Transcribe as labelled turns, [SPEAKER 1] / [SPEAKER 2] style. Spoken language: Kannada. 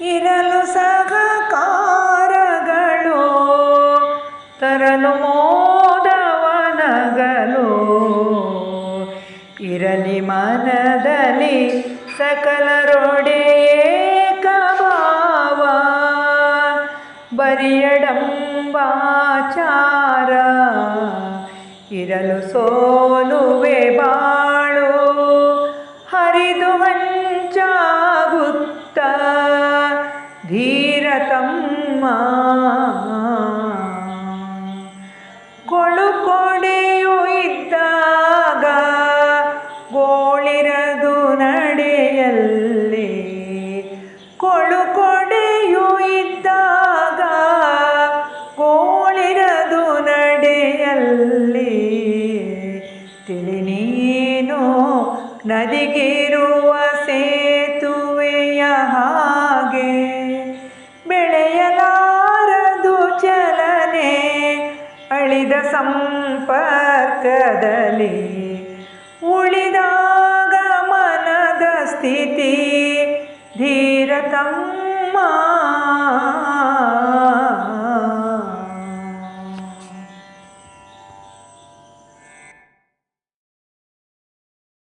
[SPEAKER 1] ಇರಲು ಸಹಕಾರಗಳು ತರಲು ಮೋದವನಗಳು ಇರಲಿ ಮನದಲ್ಲಿ ಸಕಲರೊಡೆ ಏಕಭಾವ. ಬರಿಯಡಂಬಾಚಾರ. ಇರಲು ಸೋಲುವೆ ಬಾಳು. ಹರಿದು ಹಂಚಾಗುತ್ತ ಧೀರತಮ್ಮ. ಕೊಳುಕೊಡೆಯು ಇದ್ದಾಗ ಗೋಳಿರದು ನಡೆಯಲ್ಲಿ. ಕೊಳುಕೊಡೆಯು ಇದ್ದಾಗ ಗೋಳಿರದು ನಡೆಯಲ್ಲಿ. ತಿಳಿ ನೀನು ನದಿಗಿರುವ ಸೇತುವೆಯ ಹಾಗೆ. ಅಳಿದ ಸಂಪರ್ಕದಲ್ಲಿ ಉಳಿದಾಗ ಮನದ ಸ್ಥಿತಿ ಧೀರತಮ್ಮ